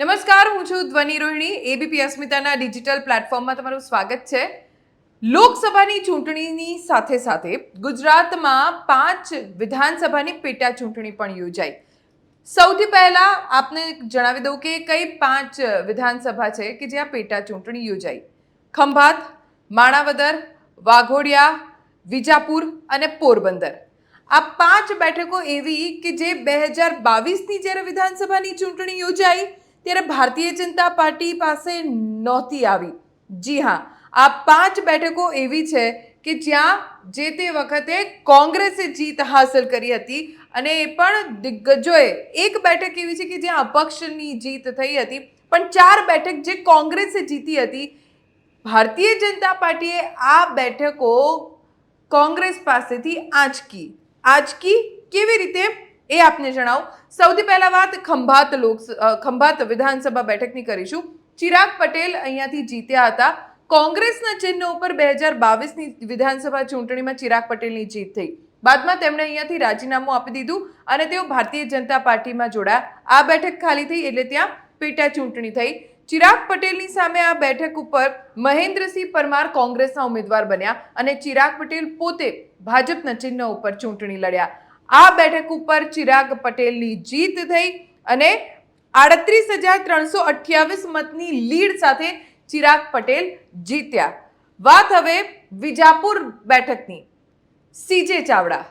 નમસ્કાર, હું છું ધ્વનિ રોહિણી. એબીપી અસ્મિતાના ડિજિટલ પ્લેટફોર્મમાં તમારું સ્વાગત છે. લોકસભાની ચૂંટણીની સાથે સાથે ગુજરાતમાં પાંચ વિધાનસભાની પેટા ચૂંટણી પણ યોજાઈ. સૌથી પહેલાં આપને જણાવી દઉં કે કઈ પાંચ વિધાનસભા છે કે જ્યાં પેટા ચૂંટણી યોજાઈ. ખંભાત, માણાવદર, વાઘોડિયા, વિજાપુર અને પોરબંદર. આ પાંચ બેઠકો એવી કે જે બે હજાર બાવીસની જ્યારે વિધાનસભાની ચૂંટણી યોજાઈ ત્યારે ભારતીય જનતા પાર્ટી પાસે નહોતી આવી. જી હા, આ પાંચ બેઠકો એવી છે કે જ્યાં જે તે વખતે કોંગ્રેસે જીત હાંસલ કરી હતી અને એ પણ દિગ્ગજોએ એક બેઠક એવી છે કે જ્યાં અપક્ષની જીત થઈ હતી, પણ ચાર બેઠક જે કોંગ્રેસે જીતી હતી, ભારતીય જનતા પાર્ટીએ આ બેઠકો કોંગ્રેસ પાસેથી આંચકી. આંચકી કેવી રીતે? એ આપને જણાવું. સૌથી પહેલા વાત ખંભાત લોક ખંભાત વિધાનસભા બેઠકની કરીશું. ચિરાગ પટેલ અહીંયાથી જીત્યા હતા. કોંગ્રેસના ચિહ્ન ઉપર બે હજાર બાવીસની વિધાનસભા ચૂંટણીમાં ચિરાગ પટેલની જીત થઈ. બાદમાં તેમણે અહીંયાથી રાજીનામું આપી દીધું અને તેઓ ભારતીય જનતા પાર્ટીમાં જોડાયા. આ બેઠક ખાલી થઈ એટલે ત્યાં પેટા ચૂંટણી થઈ. ચિરાગ પટેલની સામે આ બેઠક ઉપર મહેન્દ્રસિંહ પરમાર કોંગ્રેસના ઉમેદવાર બન્યા અને ચિરાગ પટેલ પોતે ભાજપના ચિહ્ન ઉપર ચૂંટણી લડ્યા. આ બેઠક ઉપર ચિરાગ પટેલની જીત થઈ અને આડત્રીસ હજાર ત્રણસો અઠ્યાવીસ મતની લીડ સાથે ચિરાગ પટેલ જીત્યા. વાત હવે વિજાપુર બેઠકની. સીજે ચાવડા.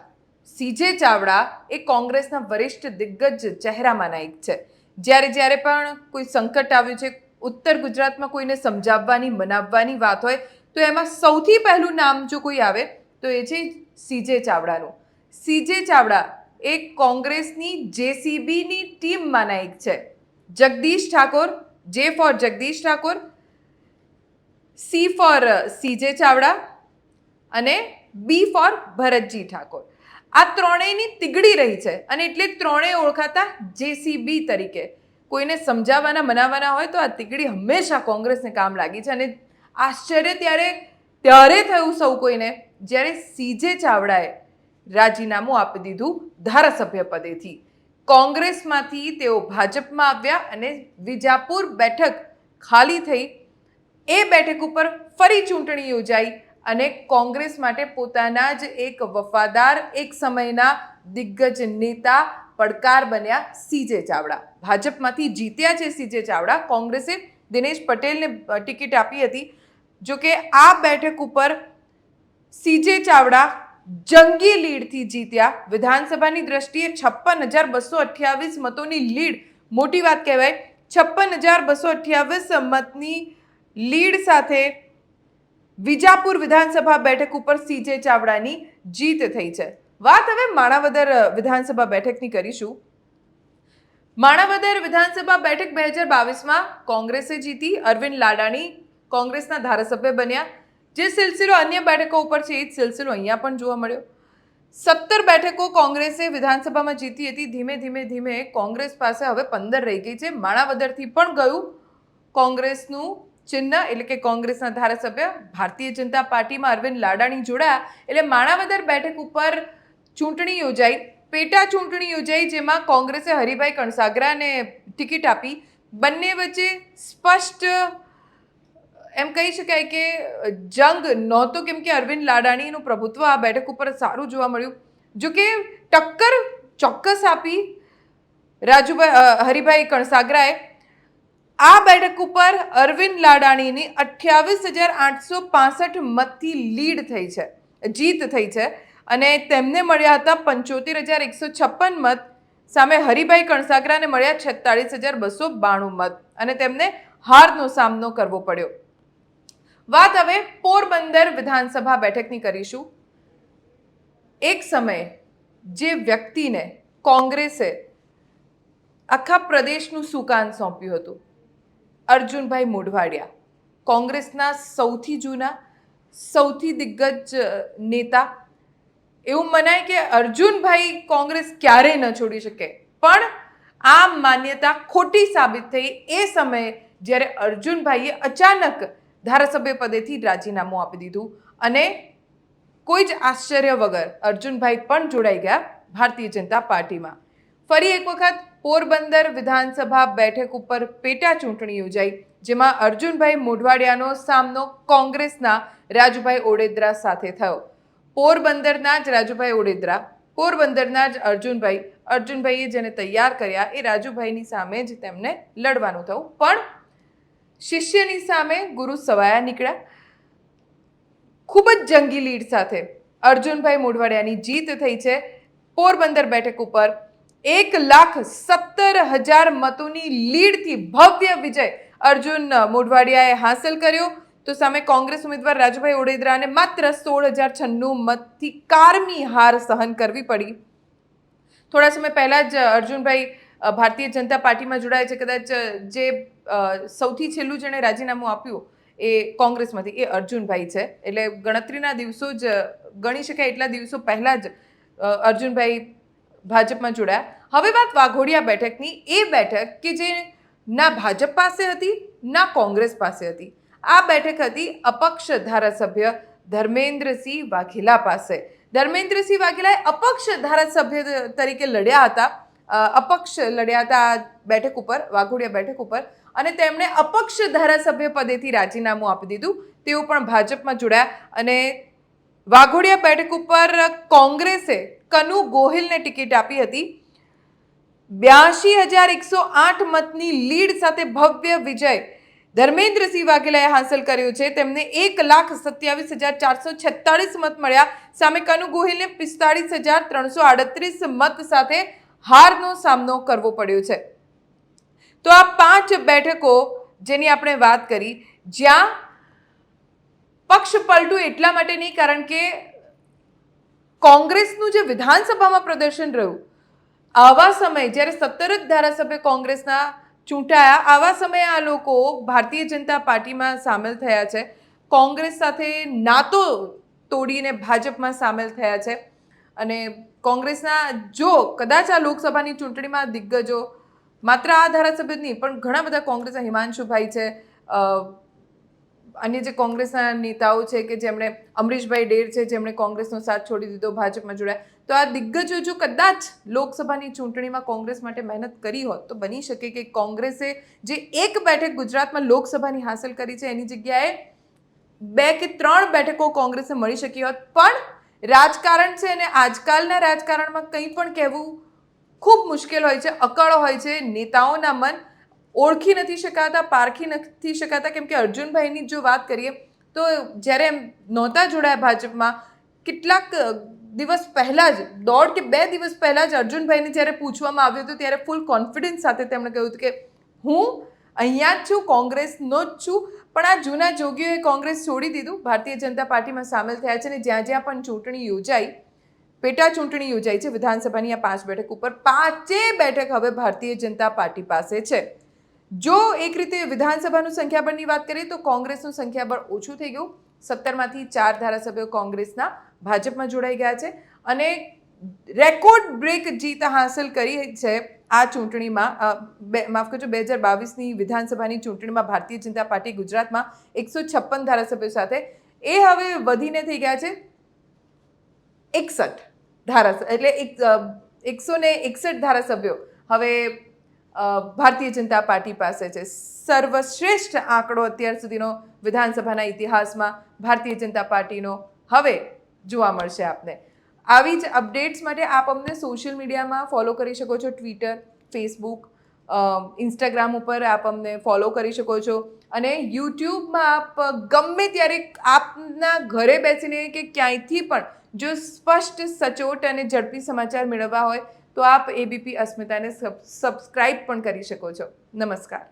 સીજે ચાવડા એ કોંગ્રેસના વરિષ્ઠ દિગ્ગજ ચહેરામાંના એક છે. જ્યારે જ્યારે પણ કોઈ સંકટ આવ્યું છે, ઉત્તર ગુજરાતમાં કોઈને સમજાવવાની, મનાવવાની વાત હોય, તો એમાં સૌથી પહેલું નામ જો કોઈ આવે, તો એ છે સીજે ચાવડાનું. સીજે ચાવડા એ કોંગ્રેસની જેસીબીની ટીમમાંના એક છે. Jagdish Thakor, J four Jagdish Thakor, C four CJ Chavda અને બી ફોર ભરતજી ઠાકોર. આ ત્રણેયની તીગડી રહી છે અને એટલે ત્રણેય ઓળખાતા જેસીબી તરીકે. કોઈને સમજાવવાના, મનાવવાના હોય તો આ તીગડી હંમેશા કોંગ્રેસને કામ લાગી છે અને આશ્ચર્ય ત્યારે ત્યારે થયું સૌ કોઈને, જ્યારે સીજે ચાવડાએ રાજીનામું આપી દીધું ધારાસભ્ય પદેથી. કોંગ્રેસમાંથી તેઓ ભાજપમાં આવ્યા અને વિજાપુર બેઠક ખાલી થઈ. એ બેઠક ઉપર ફરી ચૂંટણી યોજાઈ અને કોંગ્રેસ માટે પોતાના જ એક વફાદાર, એક સમયના દિગ્ગજ નેતા પડકાર બન્યા સીજે ચાવડા. ભાજપમાંથી જીત્યા છે સીજે ચાવડા. કોંગ્રેસે દિનેશ પટેલને ટિકિટ આપી હતી. જોકે આ બેઠક ઉપર સીજે ચાવડા જંગી લીડથી જીત્યા. વિધાનસભાની દ્રષ્ટિએ છપ્પન હજાર બસો અઠ્યાવીસ મતોની લીડ, મોટી વાત કહેવાય, છપ્પન હજાર બસો અઠ્યાવીસ મતની લીડ સાથે વિજાપુર વિધાનસભા બેઠક ઉપર સીજે ચાવડાની જીત થઈ છે. વાત હવે માણાવદર વિધાનસભા બેઠકની કરીશું. માણાવદર વિધાનસભા બેઠક બે હજાર બાવીસમાં કોંગ્રેસે જીતી, અરવિંદ લાડાણી કોંગ્રેસના ધારાસભ્ય બન્યા. જે સિલસિલો અન્ય બેઠકો ઉપર છે, એ જ સિલસિલો અહીંયા પણ જોવા મળ્યો. સત્તર બેઠકો કોંગ્રેસે વિધાનસભામાં જીતી હતી. ધીમે ધીમે ધીમે કોંગ્રેસ પાસે હવે પંદર રહી ગઈ છે. માણાવદરથી પણ ગયું કોંગ્રેસનું ચિહ્ન, એટલે કે કોંગ્રેસના ધારાસભ્ય ભારતીય જનતા પાર્ટીમાં અરવિંદ લાડાણી જોડાયા. એટલે માણાવદર બેઠક ઉપર ચૂંટણી યોજાઈ. પેટા ચૂંટણી યોજાઈ, જેમાં કોંગ્રેસે હરિભાઈ કણસાગરાને ટિકિટ આપી. બંને વચ્ચે સ્પષ્ટ એમ કહી શકાય કે જંગ નહોતો, કેમ કે અરવિંદ લાડાણીનું પ્રભુત્વ આ બેઠક ઉપર સારું જોવા મળ્યું. જો કે ટક્કર ચોક્કસ આપી રાજુભાઈ હરિભાઈ કણસાગરાએ. આ બેઠક ઉપર અરવિંદ લાડાણીની અઠ્યાવીસ હજાર આઠસો પાસઠ મતથી લીડ થઈ છે, જીત થઈ છે. અને તેમને મળ્યા હતા પંચોતેર હજાર એકસો છપ્પન મત, સામે હરિભાઈ કણસાગરાને મળ્યા છેતાળીસ હજાર બસો બાણું મત. અને તેમને હારનો સામનો કરવો પડ્યો. વાત હવે પોરબંદર વિધાનસભા બેઠકની કરીશું. એક સમયે જે વ્યક્તિને કોંગ્રેસે આખા પ્રદેશનું સુકાન સોંપ્યું હતું, અર્જુનભાઈ મોઢવાડિયા, કોંગ્રેસના સૌથી જૂના, સૌથી દિગ્ગજ નેતા. એવું મનાય કે અર્જુનભાઈ કોંગ્રેસ ક્યારેય ન છોડી શકે. પણ આ માન્યતા ખોટી સાબિત થઈ એ સમયે જ્યારે અર્જુનભાઈએ અચાનક ધારાસભ્ય પદેથી રાજીનામું આપી દીધું અને કોઈ જ આશ્ચર્ય વગર અર્જુનભાઈ પણ જોડાઈ ગયા ભારતીય જનતા પાર્ટીમાં. ફરી એક વખત પોરબંદર વિધાનસભા બેઠક ઉપર પેટા ચૂંટણી યોજાઈ, જેમાં અર્જુનભાઈ મોઢવાડિયાનો સામનો કોંગ્રેસના રાજુભાઈ ઓડેદરા સાથે થયો. પોરબંદરના જ રાજુભાઈ ઓડેદરા, પોરબંદરના જ અર્જુનભાઈ, અર્જુનભાઈએ જેને તૈયાર કર્યા એ રાજુભાઈની સામે જ તેમને લડવાનું થયું. પણ શિષ્યની સામે ગુરુ સવાયા નીકળ્યા. ખૂબ જ જંગી લીડ સાથે અર્જુનભાઈ મોઢવાડિયાની જીત થઈ છે. પોરબંદર બેઠક ઉપર એક લાખ સત્તર હજાર મતોની લીડથી ભવ્ય વિજય અર્જુન મોઢવાડિયાએ હાંસલ કર્યો. તો સામે કોંગ્રેસ ઉમેદવાર રાજુભાઈ ઓડેદરાને માત્ર સોળ હજાર છન્નું મતથી કારમી હાર સહન કરવી પડી. થોડા સમય પહેલા જ અર્જુનભાઈ ભારતીય જનતા પાર્ટીમાં જોડાયા છે, કદાચ જે સૌથી છેલ્લું જેણે રાજીનામું આપ્યું એ કોંગ્રેસમાંથી, એ અર્જુનભાઈ છે. એટલે ગણતરીના દિવસો જ, ગણી શકાય એટલા દિવસો પહેલાં જ અર્જુનભાઈ ભાજપમાં જોડાયા. હવે વાત વાઘોડિયા બેઠકની, એ બેઠક કે જે ના ભાજપ પાસે હતી, ના કોંગ્રેસ પાસે હતી. આ બેઠક હતી અપક્ષ ધારાસભ્ય ધર્મેન્દ્રસિંહ વાઘેલા પાસે. ધર્મેન્દ્રસિંહ વાઘેલાએ અપક્ષ ધારાસભ્ય તરીકે લડ્યા હતા. અપક્ષ લડ્યા હતા બેઠક ઉપર, વાઘોડિયા બેઠક ઉપર અને તેમણે અપક્ષ ધારાસભ્ય પદેથી રાજીનામું આપી દીધું. તેઓ પણ ભાજપમાં જોડાયા અને વાઘોડિયા બેઠક ઉપર કોંગ્રેસે કનુ ગોહિલને ટિકિટ આપી હતી. બ્યાસી હજાર એકસો આઠ મતની લીડ સાથે ભવ્ય વિજય ધર્મેન્દ્રસિંહ વાઘેલાએ હાંસલ કર્યો છે. તેમને એક લાખ સત્યાવીસ હજાર ચારસો છેતાળીસ મત મળ્યા. સામે કનુ ગોહિલને પિસ્તાળીસ હજાર ત્રણસો આડત્રીસ મત સાથે હારનો સામનો કરવો પડ્યો છે. તો આ પાંચ બેઠકો જેની આપણે વાત કરી, જ્યાં પક્ષ પલટું એટલા માટે નહીં, કારણ કે કોંગ્રેસનું જે વિધાનસભામાં પ્રદર્શન રહ્યું, આવા સમયે જ્યારે સત્તર જ ધારાસભ્ય કોંગ્રેસના ચૂંટાયા, આવા સમયે આ લોકો ભારતીય જનતા પાર્ટીમાં સામેલ થયા છે. કોંગ્રેસ સાથે નાતો તોડીને ભાજપમાં સામેલ થયા છે. અને કોંગ્રેસના જો કદાચ આ લોકસભાની ચૂંટણીમાં દિગ્ગજો, માત્ર આ ધારાસભ્ય નહીં, પણ ઘણા બધા કોંગ્રેસના હિમાંશુભાઈ છે અન્ય જે કોંગ્રેસના નેતાઓ છે કે જેમણે અમરીશભાઈ ડેર છે, જેમણે કોંગ્રેસનો સાથ છોડી દીધો, ભાજપમાં જોડાયા, તો આ દિગ્ગજો જો કદાચ લોકસભાની ચૂંટણીમાં કોંગ્રેસ માટે મહેનત કરી હોત, તો બની શકે કે કોંગ્રેસે જે એક બેઠક ગુજરાતમાં લોકસભાની હાંસલ કરી છે, એની જગ્યાએ બે કે ત્રણ બેઠકો કોંગ્રેસે મળી શકી હોત, પણ રાજકારણ છે અને આજકાલના રાજકારણમાં કંઈ પણ કહેવું ખૂબ મુશ્કેલ હોય છે, અકળ હોય છે, નેતાઓના મન ઓળખી નથી શકાતા, પારખી નથી શકાતા. કેમ કે અર્જુનભાઈની જો વાત કરીએ તો જ્યારે એમ નહોતા જોડાયા ભાજપમાં, કેટલાક દિવસ પહેલાં જ, દોઢ કે બે દિવસ પહેલાં જ અર્જુનભાઈને જ્યારે પૂછવામાં આવ્યું હતું, ત્યારે ફૂલ કોન્ફિડન્સ સાથે તેમણે કહ્યું હતું કે હું અહીંયા જ છું, કોંગ્રેસનો જ છું પણ આ જૂના જોગીઓએ કોંગ્રેસ છોડી દીધું. ભારતીય જનતા પાર્ટીમાં સામેલ થયા છે અને જ્યાં જ્યાં પણ ચૂંટણી યોજાઈ, પેટા ચૂંટણી યોજાઈ છે, વિધાનસભાની આ પાંચ બેઠક ઉપર પાંચેય બેઠક હવે ભારતીય જનતા પાર્ટી પાસે છે. જો એક રીતે વિધાનસભાનું સંખ્યાબળની વાત કરીએ તો કોંગ્રેસનું સંખ્યાબળ ઓછું થઈ ગયું. સત્તરમાંથી ચાર ધારાસભ્યો કોંગ્રેસના ભાજપમાં જોડાઈ ગયા છે અને રેકોર્ડ બ્રેક જીત હાંસલ કરી છે આ ચૂંટણીમાં. બે, માફ કરજો, બે હજાર બાવીસની વિધાનસભાની ચૂંટણીમાં ભારતીય જનતા પાર્ટી ગુજરાતમાં એકસો છપ્પન ધારાસભ્યો સાથે. એ હવે વધીને થઈ ગયા છે એકસઠ ધારાસભ્ય એટલે એક એકસો ને એકસઠ ધારાસભ્યો હવે ભારતીય જનતા પાર્ટી પાસે છે. સર્વશ્રેષ્ઠ આંકડો અત્યાર સુધીનો વિધાનસભાના ઇતિહાસમાં ભારતીય જનતા પાર્ટીનો હવે જોવા મળશે આપને. આવી જ અપડેટ્સ માટે આપ અમને સોશિયલ મીડિયામાં ફોલો કરી શકો છો. ટ્વિટર ફેસબુક ઇન્સ્ટાગ્રામ ઉપર આપ અમને ફોલો કરી શકો છો. અને યુટ્યુબમાં આપ ગમે ત્યારે આપના ઘરે બેસીને કે ક્યાંયથી પણ જો સ્પષ્ટ, સચોટ અને ઝડપી સમાચાર મેળવવા હોય તો આપ એબીપી અસ્મિતાને સબ સબસ્ક્રાઇબ પણ કરી શકો છો. નમસ્કાર.